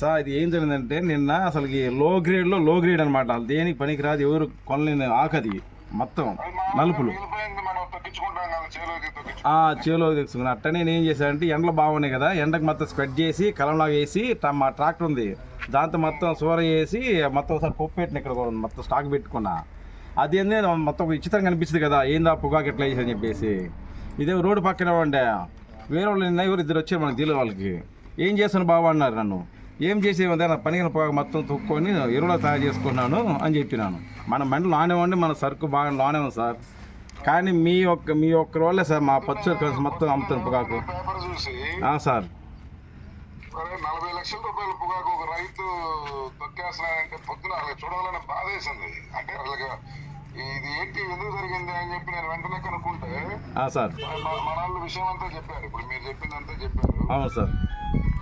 Sir ఇది ఏం జరిగిందంటే నిన్న అసలు లో గ్రేడ్లో లో గ్రేడ్ అనమాట దేనికి పనికిరాదు ఎవరు కొనలేని ఆకది మొత్తం నలుపులు. చేలో తెచ్చుకున్నా. అట్టనే నేను చేశాను చేశానంటే ఎండలు బాగున్నాయి కదా ఎండకు మొత్తం స్ప్రెడ్ చేసి కలంలాగా వేసి మా ట్రాక్టర్ ఉంది. దాంతో మొత్తం సూర వేసి మొత్తం ఒకసారి పప్పు పెట్టిన ఇక్కడ కూడా మొత్తం స్టాక్ పెట్టుకున్నా. అది ఏంది మొత్తం విచిత్రంగా కనిపిస్తుంది కదా ఏందా పొగాకు ఎట్లా వేసి అని చెప్పేసి. ఇదే రోడ్డు పక్కన ఉండే. వేరే వాళ్ళు నిన్న ఎవరు ఇద్దరు వచ్చారు మనకు తెలియదు వాళ్ళకి. ఏం చేస్తాను బాబు అన్నారు నన్ను. ఏం చేసేది నా పనికిన పొగ మొత్తం తొక్కుని ఎరువులో తయారు చేసుకున్నాను అని చెప్పినాను. మన మెండలు లానే ఉండి మన సరుకు బాగా లానే ఉంది సార్. కానీ మీ ఒక్క మీ ఒక్క రోజులే సార్ మా పచ్చడి కలిసి మొత్తం అమ్ముతాను పొగాకు. చూసి సార్. నలభై లక్షల రూపాయల పొగాకు ఒక రైతు తొక్కేస్తున్నాడంటే పొద్దున చూడాలని బాధేసింది. అంటే ఇది ఏంటి ఎందుకు జరిగింది అని చెప్పి నేను వెంటనే కనుక్కుంటే ఆ, సార్. మన- మన వాళ్ళు విషయం అంతా చెప్పారు. ఇప్పుడు మీరు చెప్పిందంతా చెప్పారు. అవును సార్.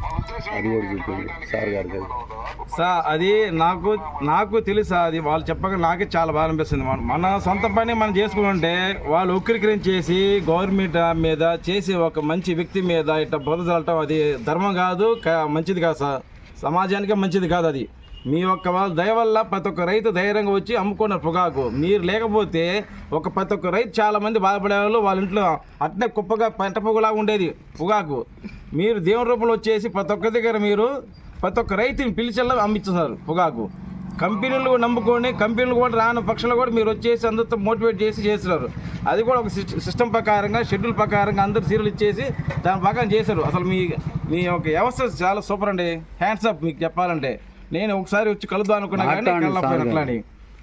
మనం సార్ అది నాకు నాకు తెలుసా అది వాళ్ళు చెప్పక నాకే చాలా బాగా అనిపిస్తుంది. మన సొంత పని మనం చేసుకుంటే వాళ్ళు ఉక్కిరికరించేసి గవర్నమెంట్ మీద చేసి ఒక మంచి వ్యక్తి మీద ఇట్లా బురద చల్లటం అది ధర్మం కాదు మంచిది కాదు సార్. సమాజానికి మంచిది కాదు అది. మీ యొక్క వాళ్ళ దయ వల్ల ప్రతి ఒక్క రైతు ధైర్యంగా వచ్చి అమ్ముకున్నారు పొగాకు. మీరు లేకపోతే ఒక ప్రతి ఒక్క రైతు చాలా మంది బాధపడేవాళ్ళు వాళ్ళ ఇంట్లో అట్నే కుప్పగా పంట పొగలాగా ఉండేది పొగాకు. మీరు దేవుని రూపంలో వచ్చేసి ప్రతి ఒక్క దగ్గర మీరు ప్రతి ఒక్క రైతుని పిలిచెల్లా అమ్మిస్తున్నారు పొగాకు. కంపెనీలు నమ్ముకొని కంపెనీలు కూడా రాని పక్షంలో కూడా మీరు వచ్చేసి అందరితో మోటివేట్ చేసి చేస్తున్నారు. అది కూడా ఒక సిస్టమ్ ప్రకారంగా షెడ్యూల్ ప్రకారంగా అందరు సీరియల్ ఇచ్చేసి దాని ప్రకారం చేశారు. అసలు మీ మీ యొక్క వ్యవస్థ చాలా సూపర్ అండి. హ్యాండ్స్ అప్ మీకు చెప్పాలంటే. నేను ఒకసారి వచ్చి కలుద్దాం అనుకున్నా కానీ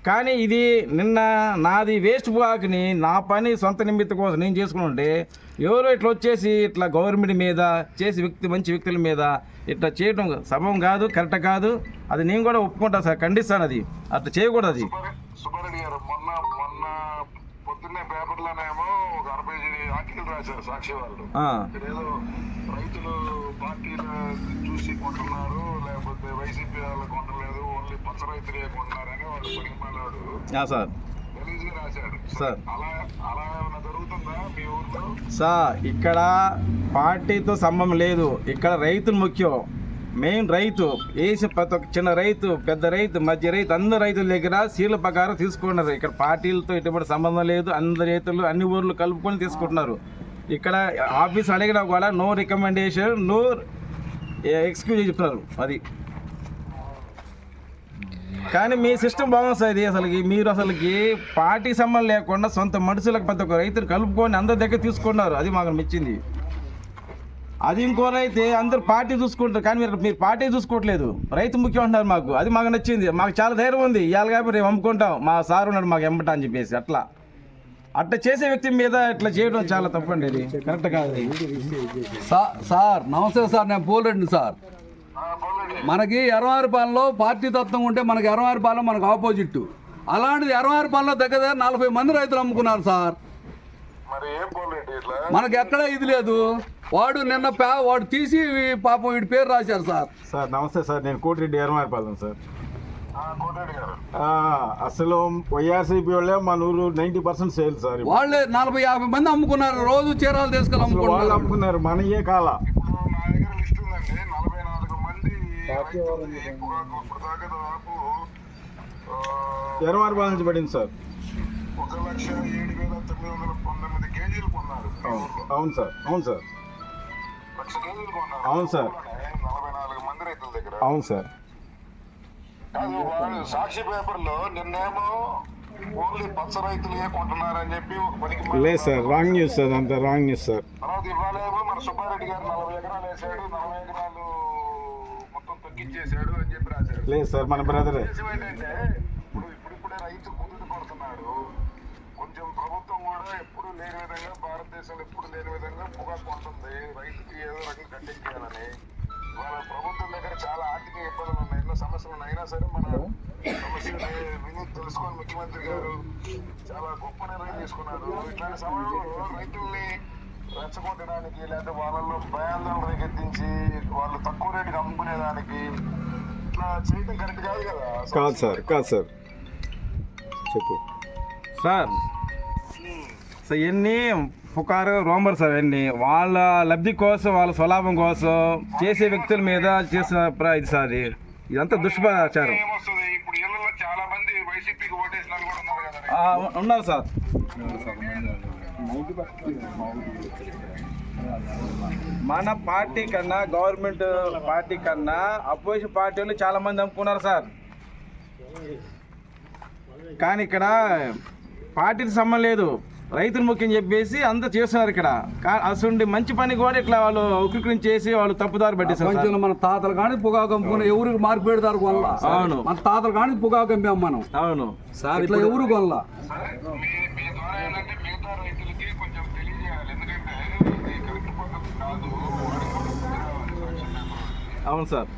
కానీ ఇది నిన్న నాది వేస్ట్ పొగాకుని నా పని సొంత నిమిత్తం కోసం నేను చేసుకుంటే ఎవరో ఇట్లా వచ్చేసి ఇట్లా గవర్నమెంట్ మీద చేసి వ్యక్తి మంచి వ్యక్తుల మీద ఇట్లా చేయడం సబం కాదు కరెక్ట్ కాదు. అది నేను కూడా ఒప్పుకుంటాను సార్ ఖండిస్తాను అది. అట్లా చేయకూడదు అది. పొద్దున్నే పేపర్లోనేమో ఒక అరవై ఆర్టికల్ రాశారు సాక్షి వాళ్ళు. ఏదో రైతులు పార్టీలు చూసి కొంటున్నారు లేకపోతే వైసీపీ వాళ్ళు కొంటలేదు ఓన్లీ పచ్చ రైతులే కొంటున్నారని వాడు పనికిమాలాడు ఆ, సార్. సార్. అలా అలా ఏమైనా జరుగుతుందా మీ ఊర్లో? సార్ ఇక్కడ పార్టీతో సంబంధం లేదు. ఇక్కడ రైతులు ముఖ్యం. మెయిన్ రైతు వేసి ప్రతి ఒక్క చిన్న రైతు పెద్ద రైతు మధ్య రైతు అందరు రైతుల దగ్గర సీల ప్రకారం తీసుకున్నారు. ఇక్కడ పార్టీలతో ఎటువంటి సంబంధం లేదు. అందరు రైతులు అన్ని ఊర్లు కలుపుకొని తీసుకుంటున్నారు. ఇక్కడ ఆఫీస్ అడిగినా కూడా నో రికమెండేషన్ నో ఎక్స్క్యూజ్ చెప్తున్నారు. అది. కానీ మీ సిస్టమ్ బాగుంది సార్ ఇది అసలుకి. మీరు అసలుకి పార్టీ సంబంధం లేకుండా సొంత మనుషులకు ప్రతి ఒక్క రైతులు కలుపుకొని అందరి దగ్గర తీసుకున్నారు. అది మాకు మెచ్చింది అది ఇంకోనైతే అందరు పార్టీ చూసుకుంటారు. కానీ మీరు మీరు పార్టీ చూసుకోవట్లేదు. రైతు ముఖ్యం అంటున్నారు మాకు. అది మాకు నచ్చింది. మాకు చాలా ధైర్యం ఉంది. ఇవాళ కాబట్టి రేపు అమ్ముకుంటాం. మా సార్ ఉన్నాడు మాకు ఎంబట అని చెప్పేసి అట్లా. అట్లా చేసే వ్యక్తి మీద ఇట్లా చేయడం చాలా తప్పండి ఇది. కరెక్ట్ కాదు సార్ నమస్తే సార్. నేను పోలరెడ్డి సార్. పోలేండి. మనకి ఎర్రవారిపాలెంలో పార్టీ తత్వం ఉంటే మనకి ఎర్రవారిపాలెం మనకు ఆపోజిట్ అలాంటిది ఎర్రవారిపాలెంలో దగ్గర దగ్గర నలభై మంది రైతులు అమ్ముకున్నారు సార్. మరి ఏం పోలేండి ఇట్లా? మనకి ఎక్కడ ఇది లేదు. వాడు నిన్న పే వాడు తీసి పాపం వీడి పేరు రాశారు సార్. సార్ నమస్తే సార్ నేను కోటిరెడ్డి ఎరమారిపాలెం సార్. ఆ, కోటరెడ్డి గారు. ఆ, అసలు వైఆర్సీపీ వాళ్ళే మన ఊరు నైంటీ పర్సెంట్ సేల్ సార్. వాళ్ళే నలభై యాభై మంది అమ్ముకున్నారు రోజు చీరాలు తీసుకెళ్ళి అమ్ముకుంటున్నారు. అమ్ముకున్నారు మన ఏ కాల ఎరమారిపాలెం నుంచి పడింది సార్. ఒక లక్ష ఏడు వేల తొమ్మిది వందల పంతొమ్మిది కేజీలు కొన్నారు. ఈ అవును సార్ అవును సార్. అవును సార్. అవును సార్. సాక్షి పేపర్లో నిన్నేమో ఓన్లీ పచ్చ రైతులే కొంటున్నారని చెప్పి ఒక పనికి లేదు సార్ రాంగ్ న్యూస్ సార్ అంత రాంగ్ న్యూస్ సార్. తర్వాత ఇవాళేమో మన సుబ్బారెడ్డి గారు నలభై ఎకరాలు వేసాడు నలభై ఎకరాలు మొత్తం తగ్గించేశాడు అని చెప్పి రాశాడు లేదు సార్ మన బ్రదరే ఏంటంటే ఇప్పుడు ఇప్పుడిప్పుడే రైతు కుదుట పడుతున్నాడు కొంచెం ప్రభుత్వం కూడా ఎప్పుడు లేని విధంగా భారతదేశంలో ఎప్పుడు లేని విధంగా పొగాకు ఉంటుంది రైతుకి ఏదో రకంగా కట్టించాలని వాళ్ళ ప్రభుత్వం దగ్గర చాలా ఆర్థిక ఇబ్బందులు ఉన్నాయి. ఎన్నో సమస్యలు ఉన్నాయి. అయినా సరే మన సమస్యలు విని తెలుసుకొని ముఖ్యమంత్రి గారు చాలా గొప్ప నిర్ణయం తీసుకున్నారు. ఇట్లాంటి సమయంలో రైతుల్ని రెచ్చగొట్టడానికి లేదా వాళ్ళలో భయాందోళన రేకెత్తించి వాళ్ళు తక్కువ రేటుకి అమ్ముకునేదానికి ఇట్లా చేయడం కరెక్ట్ కాదు కదా? కాదు సార్ కాదు సార్. చెప్పు. సార్. సార్ ఇవన్నీ పుకారు రోమర్స్ అవన్నీ వాళ్ళ లబ్ధి కోసం వాళ్ళ స్వలాభం కోసం చేసే వ్యక్తుల మీద చేసిన ప్ర- ఇది సార్ ఇదంతా దుష్ప్రచారం. ఉన్నారు ఉన్నారు సార్. మన పార్టీ కన్నా గవర్నమెంట్ పార్టీ కన్నా అపోజిషన్ పార్టీ వాళ్ళు చాలా మంది అమ్ముకున్నారు సార్. కానీ ఇక్కడ పార్టీకి సంబంధం లేదు. రైతులు ముఖ్యం చెప్పేసి అంతా చేస్తున్నారు ఇక్కడ. అసలు మంచి పని కూడా ఇట్లా వాళ్ళు ఉక్కిరికరించి చేసి వాళ్ళు తప్పుదారి. కొంచెం మన తాతలు కానీ పొగాకు అమ్ముకుని ఎవరికి మార్పు పెడతారు అవును. మన తాతలు కానీ పొగాకు అమ్మాం మనం. అవును. ఇట్లా ఎవరు సరే రావాలి ఎలక్షన్ పేపర్ అవును సార్.